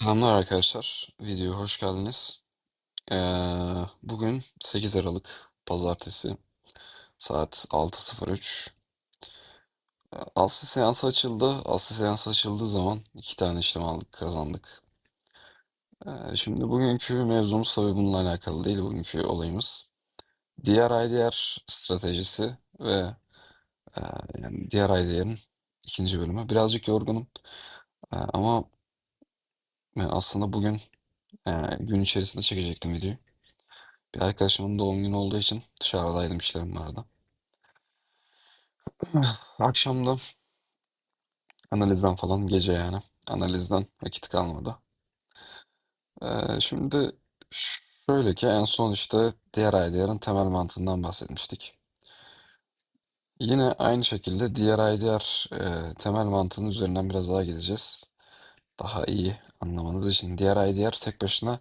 Selamlar arkadaşlar. Videoya hoş geldiniz. Ee, bugün 8 Aralık Pazartesi saat 6.03. Ee, Aslı seansı açıldı. Aslı seansı açıldığı zaman iki tane işlem aldık, kazandık. Ee, şimdi bugünkü mevzumuz tabii bununla alakalı değil. Bugünkü olayımız diğer IDR stratejisi ve e, yani diğer IDR'in ikinci bölümü. Birazcık yorgunum. Ee, ama aslında bugün e, gün içerisinde çekecektim videoyu. Bir arkadaşımın doğum günü olduğu için dışarıdaydım işlerim vardı. Akşam da analizden falan gece yani. Analizden vakit kalmadı. Ee, şimdi şöyle ki en son işte diğer IDR'ın temel mantığından bahsetmiştik. Yine aynı şekilde diğer IDR e, temel mantığının üzerinden biraz daha gideceğiz. Daha iyi anlamanız için. Diğer IDR tek başına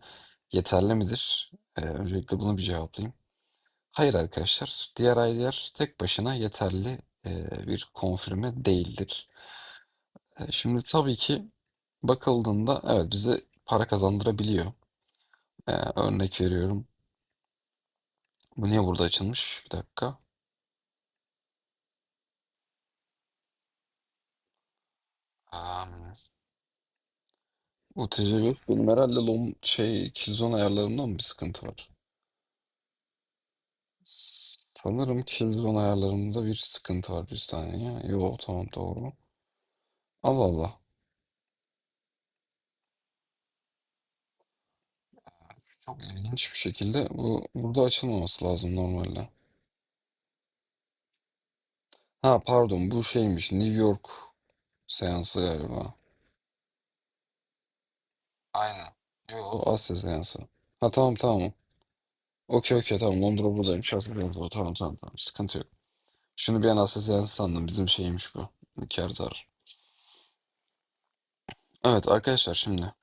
yeterli midir? Ee, öncelikle bunu bir cevaplayayım. Hayır arkadaşlar, diğer IDR tek başına yeterli e, bir konfirme değildir. E, Şimdi tabii ki bakıldığında evet bize para kazandırabiliyor. E, örnek veriyorum. Bu niye burada açılmış? Bir dakika. Um, UTC benim herhalde lom şey Killzone ayarlarımda mı bir sıkıntı var? Sanırım Killzone ayarlarımda bir sıkıntı var bir saniye. Yo tamam doğru. Allah Allah. Çok ilginç bir şekilde bu burada açılmaması lazım normalde. Ha pardon bu şeymiş New York seansı galiba. Aynen. Yo Asya seansı. Ha tamam tamam. Okey okey tamam Londra buradaymış Asya seansı var. Tamam tamam tamam sıkıntı yok. Şunu bir an Asya seansı sandım bizim şeymiş bu. Kâr zarar. Evet arkadaşlar şimdi.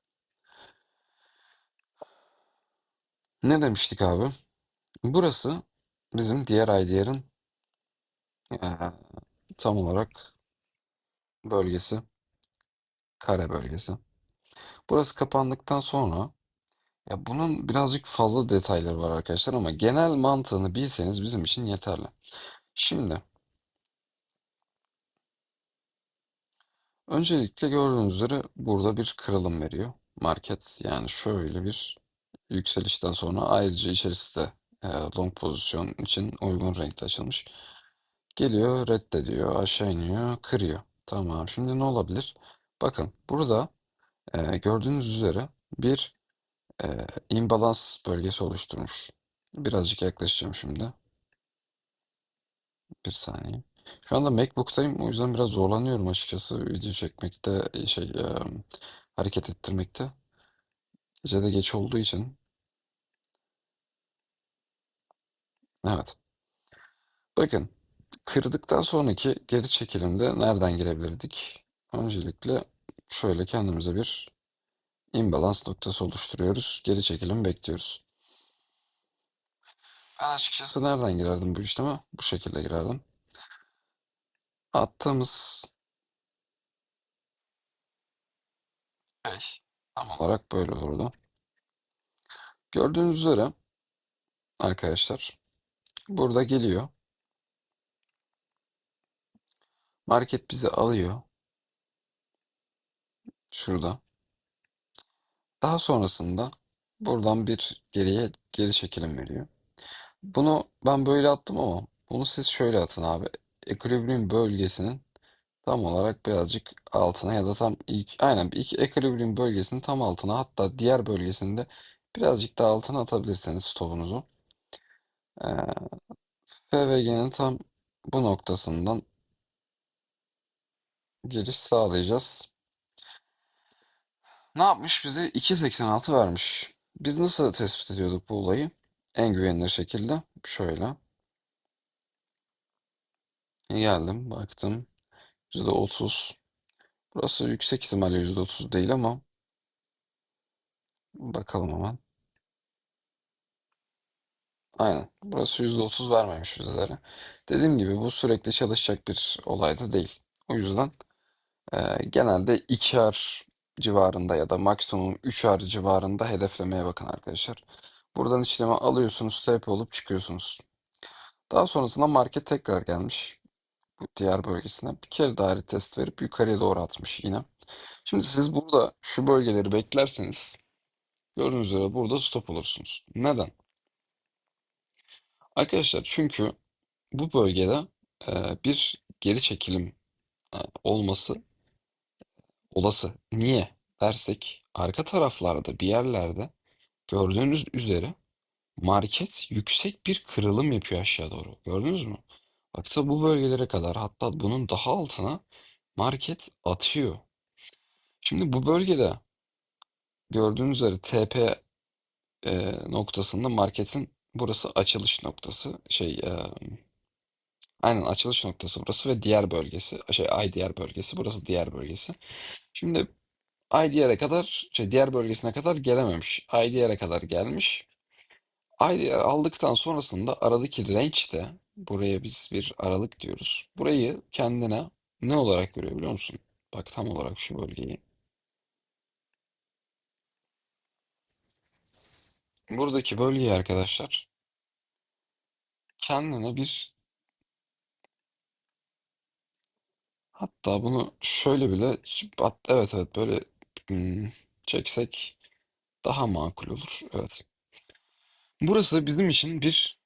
Ne demiştik abi? Burası bizim diğer IDR'ın eee, tam olarak bölgesi. Kare bölgesi. Burası kapandıktan sonra ya bunun birazcık fazla detayları var arkadaşlar ama genel mantığını bilseniz bizim için yeterli. Şimdi öncelikle gördüğünüz üzere burada bir kırılım veriyor. Market yani şöyle bir yükselişten sonra ayrıca içerisi de e, long pozisyon için uygun renkte açılmış. Geliyor reddediyor aşağı iniyor kırıyor. Tamam şimdi ne olabilir? Bakın burada e, gördüğünüz üzere bir e, imbalans bölgesi oluşturmuş. Birazcık yaklaşacağım şimdi. Bir saniye. Şu anda MacBook'tayım. O yüzden biraz zorlanıyorum açıkçası video çekmekte, şey, e, hareket ettirmekte. Gece de geç olduğu için. Evet. Bakın. Kırdıktan sonraki geri çekilimde nereden girebilirdik? Öncelikle şöyle kendimize bir imbalans noktası oluşturuyoruz. Geri çekilim bekliyoruz. Ben açıkçası nereden girerdim bu işleme? Bu şekilde girerdim. Attığımız şey tam olarak böyle olurdu. Gördüğünüz üzere arkadaşlar burada geliyor. Market bizi alıyor. Şurada. Daha sonrasında buradan bir geriye geri çekilim veriyor. Bunu ben böyle attım ama bunu siz şöyle atın abi. Equilibrium bölgesinin tam olarak birazcık altına ya da tam ilk aynen ilk equilibrium bölgesinin tam altına hatta diğer bölgesinde birazcık daha altına atabilirsiniz stopunuzu. Ee, FVG'nin tam bu noktasından giriş sağlayacağız. Ne yapmış bize? 2.86 vermiş. Biz nasıl tespit ediyorduk bu olayı? En güvenilir şekilde şöyle. Geldim, baktım. %30. Burası yüksek ihtimalle %30 değil ama bakalım hemen. Aynen. Burası %30 vermemiş bizlere. Dediğim gibi bu sürekli çalışacak bir olay da değil. O yüzden e, genelde 2R civarında ya da maksimum 3R civarında hedeflemeye bakın arkadaşlar. Buradan işlemi alıyorsunuz, TP olup çıkıyorsunuz. Daha sonrasında market tekrar gelmiş. Bu diğer bölgesine bir kere daha test verip yukarıya doğru atmış yine. Şimdi siz burada şu bölgeleri beklerseniz gördüğünüz üzere burada stop olursunuz. Neden? Arkadaşlar çünkü bu bölgede bir geri çekilim olması olası. Niye dersek arka taraflarda bir yerlerde gördüğünüz üzere market yüksek bir kırılım yapıyor aşağı doğru. Gördünüz mü? Baksa bu bölgelere kadar hatta bunun daha altına market atıyor. Şimdi bu bölgede gördüğünüz üzere TP noktasında marketin burası açılış noktası. Şey e, aynen açılış noktası burası ve diğer bölgesi. Şey ay diğer bölgesi burası diğer bölgesi. Şimdi ay diğere kadar şey diğer bölgesine kadar gelememiş. Ay diğere kadar gelmiş. Ay diğer aldıktan sonrasında aradaki range'de buraya biz bir aralık diyoruz. Burayı kendine ne olarak görüyor biliyor musun? Bak tam olarak şu bölgeyi. Buradaki bölgeyi arkadaşlar kendine bir hatta bunu şöyle bile evet evet böyle çeksek daha makul olur. Evet. Burası bizim için bir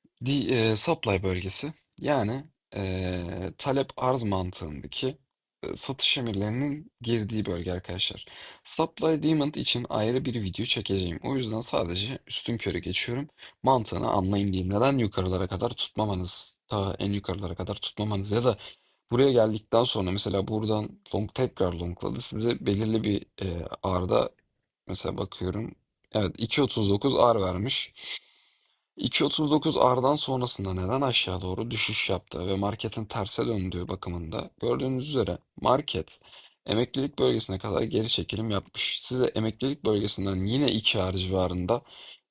supply bölgesi. Yani e, talep arz mantığındaki e, satış emirlerinin girdiği bölge arkadaşlar. Supply demand için ayrı bir video çekeceğim. O yüzden sadece üstünkörü geçiyorum. Mantığını anlayın diyeyim. Neden yukarılara kadar tutmamanız, ta en yukarılara kadar tutmamanız ya da buraya geldikten sonra mesela buradan long tekrar longladı. Size belirli bir e, arda mesela bakıyorum. Evet 2.39 ar vermiş. 2.39 R'dan sonrasında neden aşağı doğru düşüş yaptı ve marketin terse döndüğü bakımında gördüğünüz üzere market emeklilik bölgesine kadar geri çekilim yapmış. Size emeklilik bölgesinden yine 2 R civarında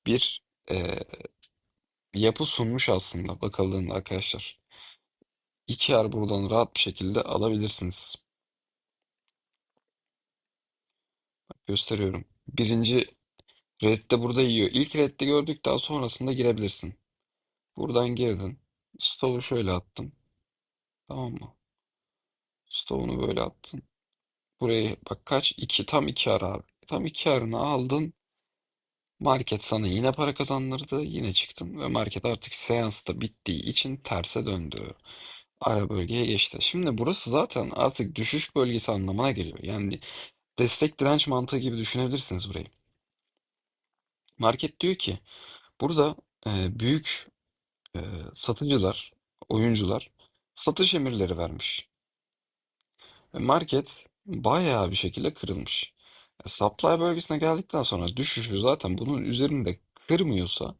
bir e, yapı sunmuş aslında bakıldığında arkadaşlar. 2 R buradan rahat bir şekilde alabilirsiniz. Gösteriyorum. Birinci redde burada yiyor. İlk redde gördükten sonrasında girebilirsin. Buradan girdin. Stop'u şöyle attım. Tamam mı? Stone'u böyle attın. Buraya bak kaç? 2 tam 2 ara abi. Tam 2 arını aldın. Market sana yine para kazandırdı. Yine çıktın ve market artık seansta bittiği için terse döndü. Ara bölgeye geçti. Şimdi burası zaten artık düşüş bölgesi anlamına geliyor. Yani destek direnç mantığı gibi düşünebilirsiniz burayı. Market diyor ki burada e, büyük e, satıcılar, oyuncular satış emirleri vermiş. Ve market bayağı bir şekilde kırılmış. E, Supply bölgesine geldikten sonra düşüşü zaten bunun üzerinde kırmıyorsa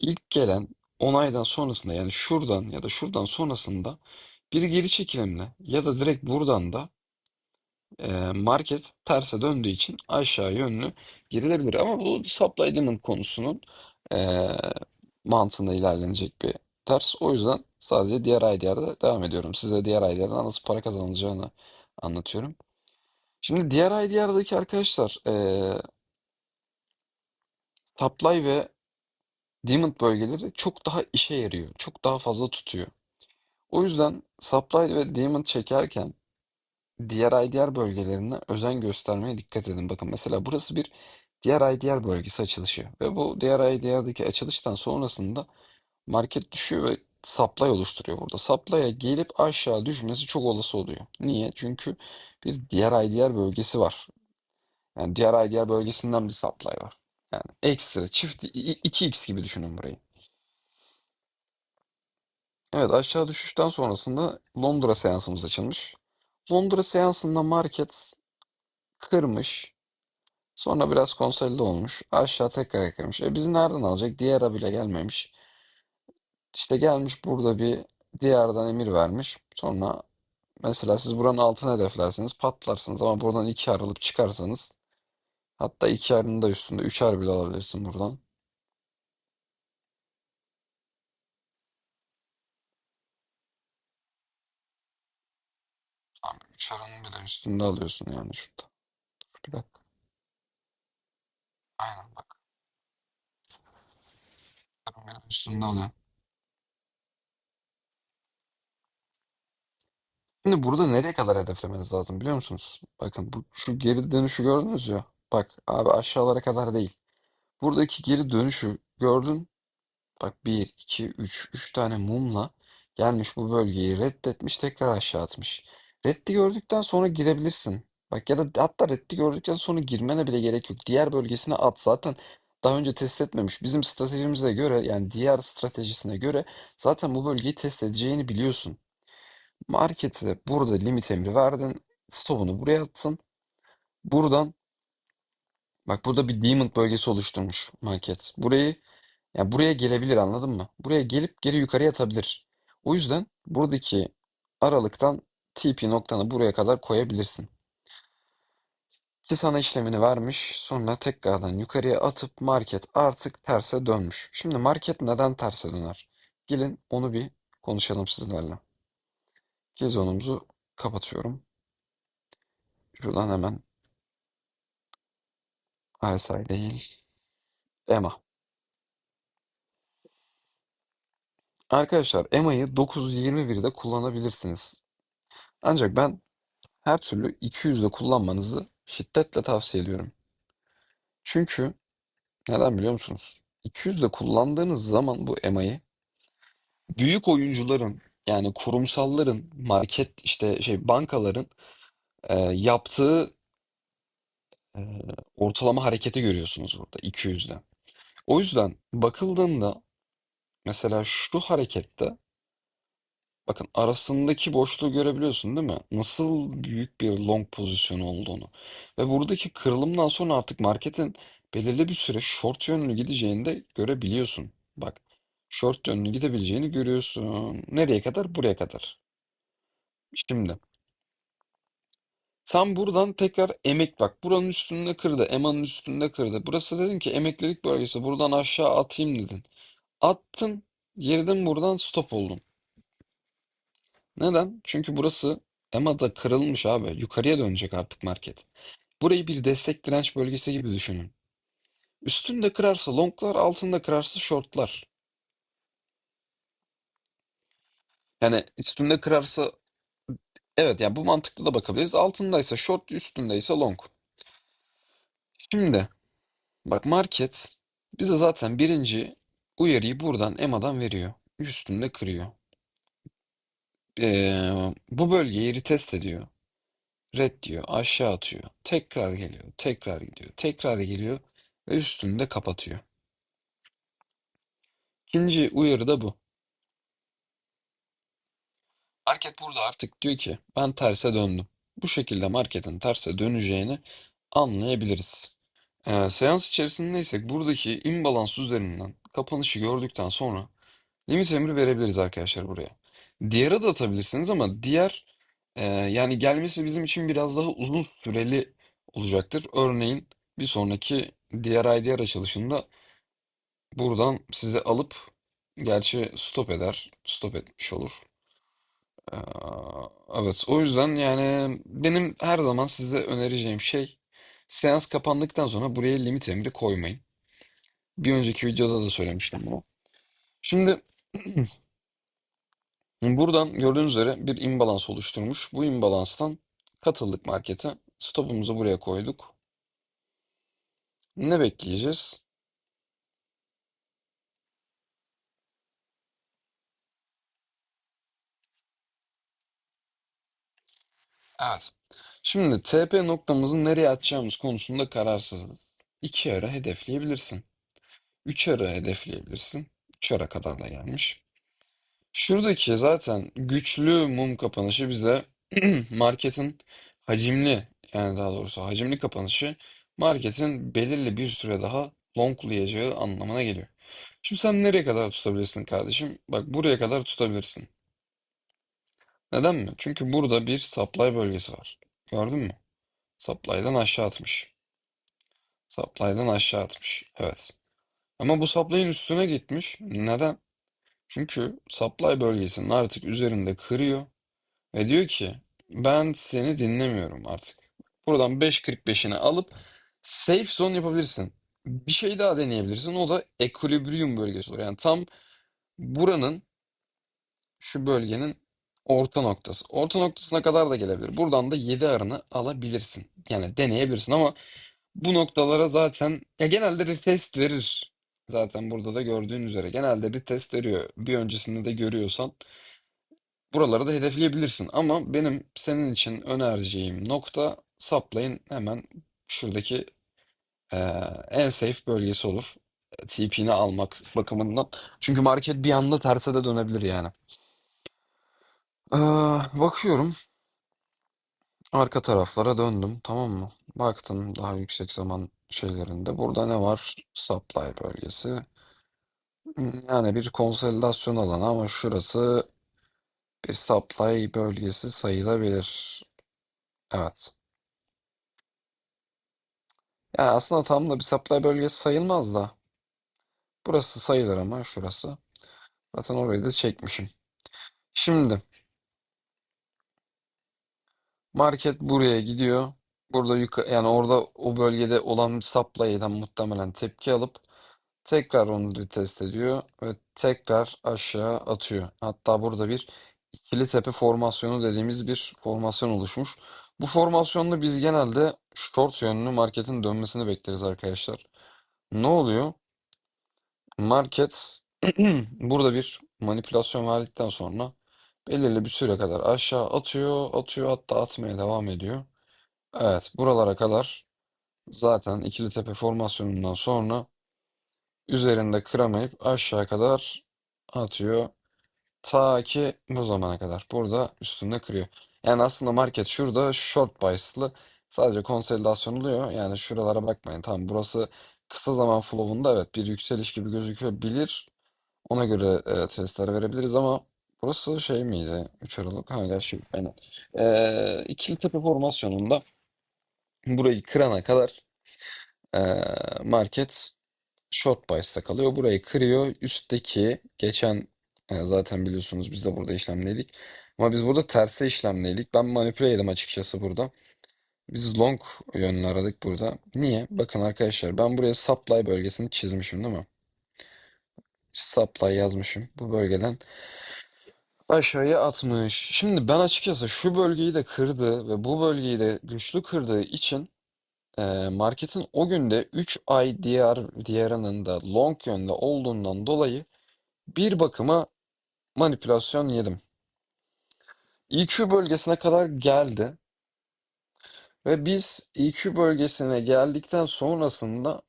ilk gelen onaydan sonrasında yani şuradan ya da şuradan sonrasında bir geri çekilimle ya da direkt buradan da market terse döndüğü için aşağı yönlü girilebilir. Ama bu supply demand konusunun e, mantığında ilerlenecek bir ters. O yüzden sadece diğer IDR'da devam ediyorum. Size diğer IDR'dan nasıl para kazanılacağını anlatıyorum. Şimdi diğer IDR'daki arkadaşlar supply ve demand bölgeleri çok daha işe yarıyor. Çok daha fazla tutuyor. O yüzden supply ve demand çekerken diğer IDR bölgelerine özen göstermeye dikkat edin. Bakın mesela burası bir diğer IDR bölgesi açılışı ve bu diğer IDR'daki açılıştan sonrasında market düşüyor ve supply oluşturuyor burada. Supply'a gelip aşağı düşmesi çok olası oluyor. Niye? Çünkü bir diğer IDR bölgesi var. Yani diğer IDR bölgesinden bir supply var. Yani ekstra çift i- 2x gibi düşünün burayı. Evet aşağı düşüşten sonrasında Londra seansımız açılmış. Londra seansında market kırmış. Sonra biraz konsolide olmuş. Aşağı tekrar kırmış. E biz nereden alacak? Diğer bile gelmemiş. İşte gelmiş burada bir diğerden emir vermiş. Sonra mesela siz buranın altına hedeflersiniz patlarsınız ama buradan iki ayrılıp çıkarsanız hatta iki arının da üstünde üçer bile alabilirsin buradan. Abi üç aranın bile üstünde alıyorsun yani şurada. Dur bir dakika. Aynen bak. Benim üstümde oluyor. Şimdi burada nereye kadar hedeflemeniz lazım biliyor musunuz? Bakın bu şu geri dönüşü gördünüz ya. Bak abi aşağılara kadar değil. Buradaki geri dönüşü gördün. Bak bir 2 3 3 tane mumla gelmiş bu bölgeyi reddetmiş tekrar aşağı atmış. Reddi gördükten sonra girebilirsin. Bak ya da hatta reddi gördükten sonra girmene bile gerek yok. Diğer bölgesine at. Zaten daha önce test etmemiş. Bizim stratejimize göre yani diğer stratejisine göre zaten bu bölgeyi test edeceğini biliyorsun. Markete burada limit emri verdin. Stopunu buraya atsın. Buradan bak burada bir Demon bölgesi oluşturmuş market. Burayı ya buraya gelebilir anladın mı? Buraya gelip geri yukarıya atabilir. O yüzden buradaki aralıktan TP noktanı buraya kadar koyabilirsin. Ki sana işlemini vermiş. Sonra tekrardan yukarıya atıp market artık terse dönmüş. Şimdi market neden terse döner? Gelin onu bir konuşalım sizlerle. Gizonumuzu kapatıyorum. Şuradan hemen RSI değil. EMA. Arkadaşlar EMA'yı 921'de kullanabilirsiniz. Ancak ben her türlü 200'de kullanmanızı şiddetle tavsiye ediyorum. Çünkü neden biliyor musunuz? 200'de kullandığınız zaman bu EMA'yı büyük oyuncuların yani kurumsalların, market işte şey bankaların e, yaptığı ortalama hareketi görüyorsunuz burada 200'de. O yüzden bakıldığında mesela şu harekette Bakın arasındaki boşluğu görebiliyorsun değil mi? Nasıl büyük bir long pozisyon olduğunu. Ve buradaki kırılımdan sonra artık marketin belirli bir süre short yönlü gideceğini de görebiliyorsun. Bak, short yönlü gidebileceğini görüyorsun. Nereye kadar? Buraya kadar. Şimdi sen buradan tekrar emek bak. Buranın üstünde kırdı. EMA'nın üstünde kırdı. Burası dedin ki emeklilik bölgesi. Buradan aşağı atayım dedin. Attın. Girdin buradan stop oldun. Neden? Çünkü burası EMA'da kırılmış abi. Yukarıya dönecek artık market. Burayı bir destek direnç bölgesi gibi düşünün. Üstünde kırarsa longlar, altında kırarsa shortlar. Yani üstünde kırarsa evet yani bu mantıklı da bakabiliriz. Altındaysa short, üstündeyse long. Şimdi bak market bize zaten birinci uyarıyı buradan EMA'dan veriyor. Üstünde kırıyor. Ee, bu bölgeyi retest ediyor. Red diyor, aşağı atıyor. Tekrar geliyor, tekrar gidiyor, tekrar geliyor ve üstünü de kapatıyor. İkinci uyarı da bu. Market burada artık diyor ki ben terse döndüm. Bu şekilde marketin terse döneceğini anlayabiliriz. Ee, seans içerisindeysek buradaki imbalans üzerinden kapanışı gördükten sonra limit emri verebiliriz arkadaşlar buraya. Diğer'e de atabilirsiniz ama diğer e, yani gelmesi bizim için biraz daha uzun süreli olacaktır. Örneğin bir sonraki diğer IDR açılışında buradan size alıp gerçi stop eder. Stop etmiş olur. Evet o yüzden yani benim her zaman size önereceğim şey seans kapandıktan sonra buraya limit emri koymayın. Bir önceki videoda da söylemiştim bunu. Şimdi buradan gördüğünüz üzere bir imbalans oluşturmuş. Bu imbalanstan katıldık markete. Stopumuzu buraya koyduk. Ne bekleyeceğiz? Evet. Şimdi TP noktamızı nereye atacağımız konusunda kararsızız. İki ara hedefleyebilirsin. Üç ara hedefleyebilirsin. Üç ara kadar da gelmiş. Şuradaki zaten güçlü mum kapanışı bize marketin hacimli yani daha doğrusu hacimli kapanışı marketin belirli bir süre daha longlayacağı anlamına geliyor. Şimdi sen nereye kadar tutabilirsin kardeşim? Bak buraya kadar tutabilirsin. Neden mi? Çünkü burada bir supply bölgesi var. Gördün mü? Supply'dan aşağı atmış. Supply'dan aşağı atmış. Evet. Ama bu supply'in üstüne gitmiş. Neden? Çünkü supply bölgesinin artık üzerinde kırıyor ve diyor ki ben seni dinlemiyorum artık. Buradan 5.45'ini alıp safe zone yapabilirsin. bir şey daha deneyebilirsin. O da ekilibrium bölgesi olur. Yani tam buranın şu bölgenin orta noktası. Orta noktasına kadar da gelebilir. Buradan da 7 arını alabilirsin. Yani deneyebilirsin ama bu noktalara zaten ya genelde retest verir. Zaten burada da gördüğün üzere genelde retest veriyor. Bir öncesinde de görüyorsan buraları da hedefleyebilirsin. Ama benim senin için önereceğim nokta supply'in hemen şuradaki eee, en safe bölgesi olur. TP'ni almak bakımından. Çünkü market bir anda terse de dönebilir yani. Eee, bakıyorum. Arka taraflara döndüm, tamam mı? Baktım daha yüksek zaman şeylerinde. Burada ne var? Supply bölgesi. Yani bir konsolidasyon alanı ama şurası bir supply bölgesi sayılabilir. Evet. Yani aslında tam da bir supply bölgesi sayılmaz da. Burası sayılır ama şurası. Zaten orayı da çekmişim. Şimdi market buraya gidiyor. Burada yukarı yani orada o bölgede olan supply'den muhtemelen tepki alıp Tekrar onu retest ediyor ve tekrar aşağı atıyor. Hatta burada bir ikili tepe formasyonu dediğimiz bir formasyon oluşmuş. Bu formasyonda biz genelde short yönlü marketin dönmesini bekleriz arkadaşlar. Ne oluyor? Market burada bir manipülasyon verdikten sonra belirli bir süre kadar aşağı atıyor, atıyor hatta atmaya devam ediyor. Evet, buralara kadar zaten ikili tepe formasyonundan sonra Üzerinde kıramayıp aşağı kadar atıyor. Ta ki bu zamana kadar. Burada üstünde kırıyor. Yani aslında market şurada short bias'lı sadece konsolidasyon oluyor. Yani şuralara bakmayın. Tamam burası kısa zaman flow'unda evet bir yükseliş gibi gözükebilir. Ona göre e, testler verebiliriz ama burası şey miydi? 3 Aralık. Ha gerçi aynen. E, ikili tepe formasyonunda burayı kırana kadar e, market Short bias'ta kalıyor. Burayı kırıyor. Üstteki geçen e, zaten biliyorsunuz biz de burada işlemleydik. Ama biz burada terse işlemleydik. Ben manipüle yedim açıkçası burada. Biz long yönünü aradık burada. Niye? Bakın arkadaşlar ben buraya supply bölgesini çizmişim değil mi? Supply yazmışım. Bu bölgeden aşağıya atmış. Şimdi ben açıkçası şu bölgeyi de kırdı ve bu bölgeyi de güçlü kırdığı için e, marketin o günde 3 ay diğer diğerinin de long yönde olduğundan dolayı Bir bakıma manipülasyon yedim. EQ bölgesine kadar geldi ve biz EQ bölgesine geldikten sonrasında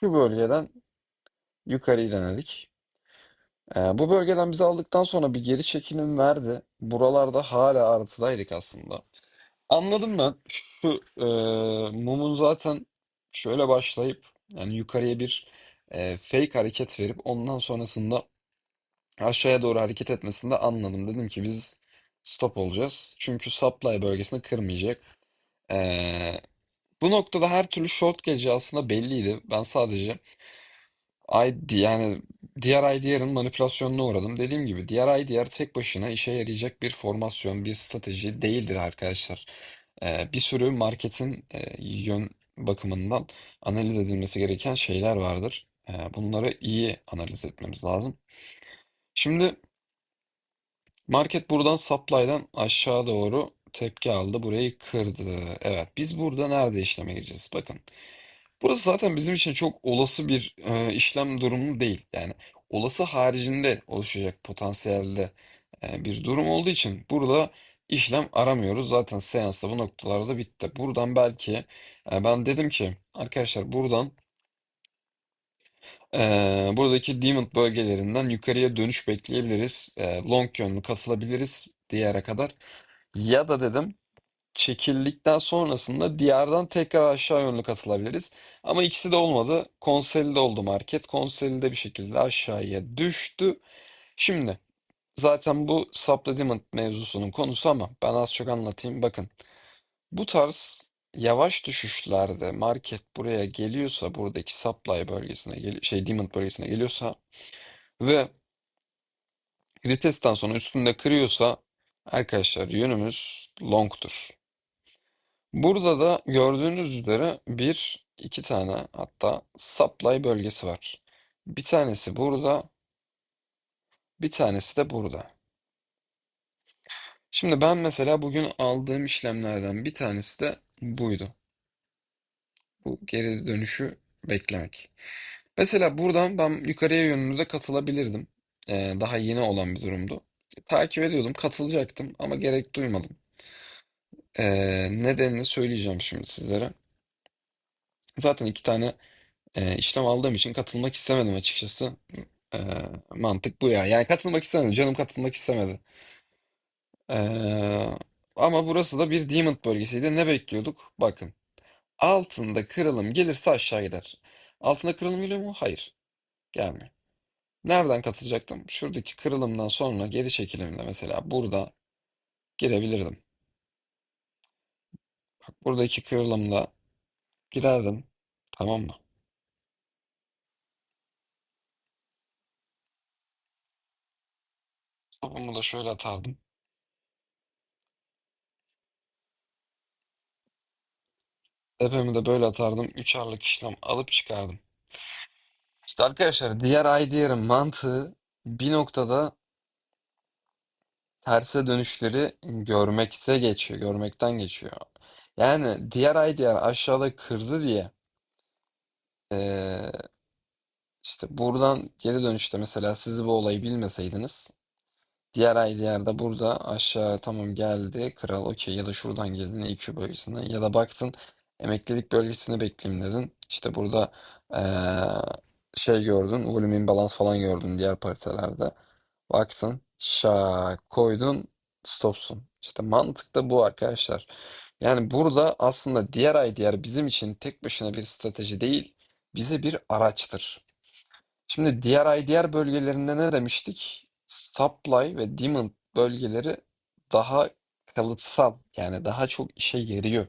şu bölgeden yukarıyı denedik. Ee, bu bölgeden bizi aldıktan sonra bir geri çekilim verdi. Buralarda hala artıdaydık aslında. Anladım ben. Şu e, mumun zaten şöyle başlayıp yani yukarıya bir e, fake hareket verip ondan sonrasında aşağıya doğru hareket etmesini de anladım. Dedim ki biz stop olacağız. Çünkü supply bölgesini kırmayacak. Ee, bu noktada her türlü short geleceği aslında belliydi. Ben sadece ID yani diğer IDR'ın manipülasyonuna uğradım. Dediğim gibi diğer IDR tek başına işe yarayacak bir formasyon, bir strateji değildir arkadaşlar. Ee, bir sürü marketin e, yön bakımından analiz edilmesi gereken şeyler vardır. Ee, bunları iyi analiz etmemiz lazım. Şimdi Market buradan supply'dan aşağı doğru tepki aldı. Burayı kırdı. Evet, biz burada nerede işleme gireceğiz? Bakın. Burası zaten bizim için çok olası bir e, işlem durumu değil. Yani olası haricinde oluşacak potansiyelde e, bir durum olduğu için burada işlem aramıyoruz. Zaten seansta bu noktalarda bitti. Buradan belki e, ben dedim ki arkadaşlar buradan ee, buradaki Demon bölgelerinden yukarıya dönüş bekleyebiliriz. Ee, long yönlü katılabiliriz diğere kadar. Ya da dedim çekildikten sonrasında diğerden tekrar aşağı yönlü katılabiliriz. Ama ikisi de olmadı. Konsolide oldu market. Konsolide bir şekilde aşağıya düştü. Şimdi zaten bu supplement mevzusunun konusu ama ben az çok anlatayım. Bakın bu tarz yavaş düşüşlerde market buraya geliyorsa buradaki supply bölgesine şey demand bölgesine geliyorsa ve retest'ten sonra üstünde kırıyorsa arkadaşlar yönümüz long'tur. Burada da gördüğünüz üzere bir iki tane hatta supply bölgesi var. Bir tanesi burada, bir tanesi de burada. Şimdi ben mesela bugün aldığım işlemlerden bir tanesi de buydu. Bu geri dönüşü beklemek. Mesela buradan ben yukarıya yönlü de katılabilirdim. Ee, daha yeni olan bir durumdu. Takip ediyordum, katılacaktım ama gerek duymadım. Ee, nedenini söyleyeceğim şimdi sizlere. Zaten iki tane e, işlem aldığım için katılmak istemedim açıkçası. Ee, mantık bu ya. Yani katılmak istemedim. Canım katılmak istemedi. Ee, ama burası da bir Demon bölgesiydi. Ne bekliyorduk? Bakın. Altında kırılım gelirse aşağı gider. Altında kırılım geliyor mu? Hayır. Gelmiyor. Nereden katılacaktım? Şuradaki kırılımdan sonra geri çekilimle mesela burada girebilirdim. Bak buradaki kırılımla girerdim. Tamam mı? Topumu da şöyle atardım. Tepemi de böyle atardım. 3 arlık işlem alıp çıkardım. İşte arkadaşlar diğer IDR'ın mantığı bir noktada terse dönüşleri görmekte geçiyor. Görmekten geçiyor. Yani diğer IDR aşağıda kırdı diye eee, işte buradan geri dönüşte mesela siz bu olayı bilmeseydiniz Diğer IDR'da burada aşağı tamam geldi. Kral okey ya da şuradan girdin EQ bölgesine ya da baktın emeklilik bölgesini bekleyeyim dedin. İşte burada eee, şey gördün volume imbalance falan gördün diğer paritelerde. Baktın şak koydun stopsun. İşte mantık da bu arkadaşlar. Yani burada aslında diğer IDR bizim için tek başına bir strateji değil bize bir araçtır. Şimdi diğer IDR bölgelerinde ne demiştik? Supply ve demand bölgeleri daha kalıtsal yani daha çok işe yarıyor.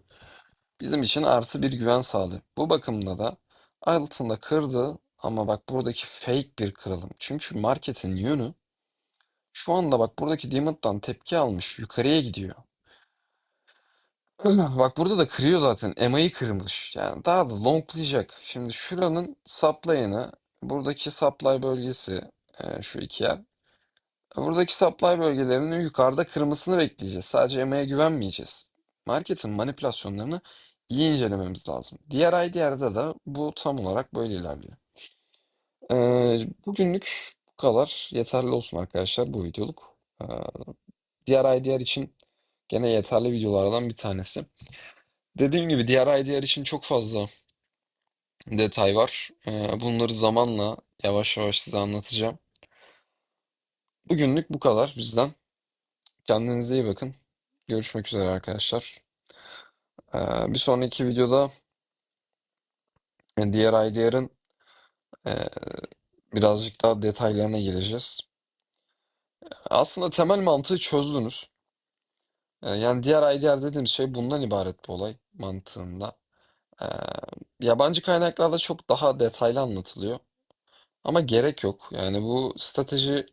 Bizim için artı bir güven sağlıyor. Bu bakımda da altında kırdı ama bak buradaki fake bir kırılım. Çünkü marketin yönü şu anda bak buradaki demand'dan tepki almış yukarıya gidiyor. Bak burada da kırıyor zaten. EMA'yı kırmış. Yani daha da longlayacak. Şimdi şuranın supply'ını buradaki supply bölgesi e, şu iki yer. Buradaki supply bölgelerinin yukarıda kırmasını bekleyeceğiz. Sadece EMA'ya güvenmeyeceğiz. Marketin manipülasyonlarını iyi incelememiz lazım. Diğer IDR'da da bu tam olarak böyle ilerliyor. Ee, bugünlük bu kadar. Yeterli olsun arkadaşlar bu videoluk. Ee, diğer IDR için gene yeterli videolardan bir tanesi. Dediğim gibi diğer IDR için çok fazla detay var. Ee, bunları zamanla yavaş yavaş size anlatacağım. Bugünlük bu kadar bizden. Kendinize iyi bakın. Görüşmek üzere arkadaşlar. Ee, bir sonraki videoda e, diğer IDR'ın e, birazcık daha detaylarına gireceğiz. Aslında temel mantığı çözdünüz. Ee, yani diğer IDR dediğimiz şey bundan ibaret bu olay mantığında. Ee, yabancı kaynaklarda çok daha detaylı anlatılıyor. Ama gerek yok. Yani bu strateji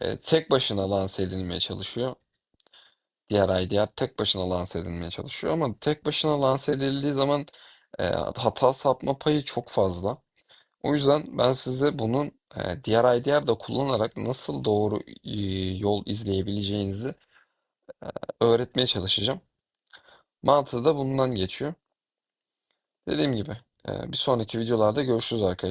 e, tek başına lanse edilmeye çalışıyor. Diğer IDR tek başına lanse edilmeye çalışıyor ama tek başına lanse edildiği zaman e, hata sapma payı çok fazla. O yüzden ben size bunun e, diğer IDR'da kullanarak nasıl doğru e, yol izleyebileceğinizi öğretmeye çalışacağım. Mantığı da bundan geçiyor. Dediğim gibi bir sonraki videolarda görüşürüz arkadaşlar.